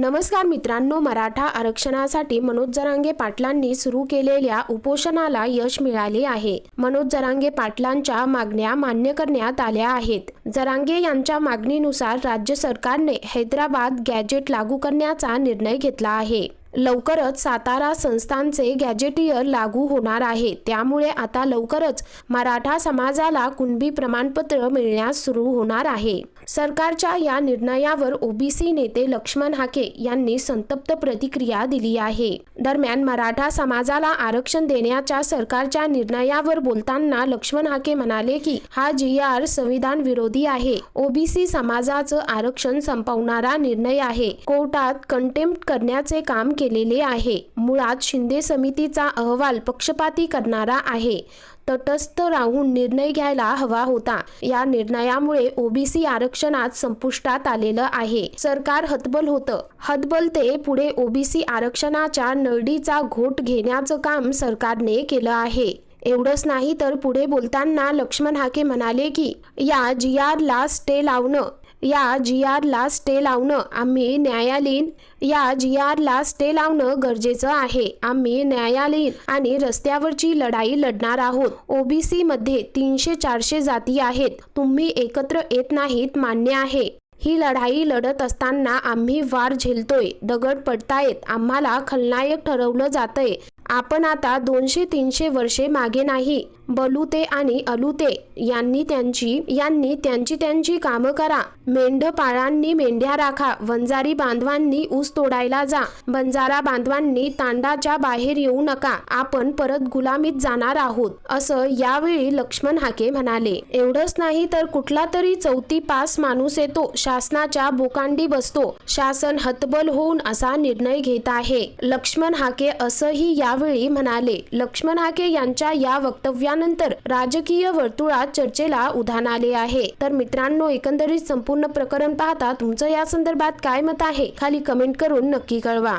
नमस्कार मित्रांनो मराठा आरक्षणासाठी मनोज जरांगे पाटलांनी सुरू केलेल्या उपोषणाला यश मिळाले आहे. मनोज जरांगे पाटलांच्या मागण्या मान्य करण्यात आल्या आहेत. जरांगे यांच्या मागणीनुसार राज्य सरकारने हैदराबाद गॅजेट लागू करण्याचा निर्णय घेतला आहे. लवकरच सातारा संस्थांचे गॅजेटियर लागू होणार आहे. त्यामुळे आता लवकरच मराठा समाजाला कुणबी प्रमाणपत्र मिळण्यास सुरू होणार आहे. सरकारच्या या निर्णयावर ओबीसी नेते लक्ष्मण हाके यांनी संतप्त प्रतिक्रिया दिली आहे. दरम्यान मराठा समाजाला आरक्षण देण्याच्या सरकारच्या निर्णयावर बोलताना लक्ष्मण हाके म्हणाले की हा जी आर संविधान विरोधी आहे. ओबीसी समाजाचं आरक्षण संपवणारा निर्णय आहे. कोर्टात कंटेम्प्ट करण्याचे काम केलेले आहे. मुळात शिंदे समितीचा अहवाल पक्षपाती करणारा आहे. तटस्थ राहून निर्णय घ्यायला हवा होता. या निर्णयामुळे ओबीसी आरक्षणात संपुष्टात आलेलं आहे. सरकार हतबल होतं. हतबल ते पुढे ओबीसी आरक्षणाच्या नरडीचा घोट घेण्याचं काम सरकारने केलं आहे. एवढंच नाही तर पुढे बोलताना लक्ष्मण हाके म्हणाले की या जी आरला स्टे लावणं या जी आरला स्टे लावणं आम्ही न्यायालयीन या जी आरला स्टे लावणं गरजेचं आहे. आम्ही न्यायालयीन आणि रस्त्यावरची लढाई लढणार आहोत. ओबीसी मध्ये तीनशे चारशे जाती आहेत. तुम्ही एकत्र येत नाहीत मान्य आहे. ही लढाई लढत असताना आम्ही वार झेलतोय. दगड पडतायत. आम्हाला खलनायक ठरवलं जातंय. आपण आता दोनशे तीनशे वर्षे मागे नाही. बलुते आणि अलुते यांनी त्यांची यांनी त्यांची त्यांची कामं करा. मेंढपाळांनी मेंढ्या राखा. वंजारी बांधवांनी ऊस तोडायला जा. बंजारा बांधवांनी तांडाच्या बाहेर येऊ नका. आपण परत गुलामीत जाणार आहोत असं यावेळी लक्ष्मण हाके म्हणाले. एवढंच नाही तर कुठला तरी चौथी पास माणूस येतो. शासनाच्या बोकांडी बसतो. शासन हतबल होऊन असा निर्णय घेत आहे. लक्ष्मण हाके असंही यावेळी म्हणाले. लक्ष्मण हाके यांच्या या वक्तव्यानंतर राजकीय वर्तुळात चर्चेला उधाण आले आहे. तर मित्रांनो एकंदरीत संपूर्ण प्रकरण पाहता तुमचं या संदर्भात काय मत आहे? खाली कमेंट करून नक्की कळवा.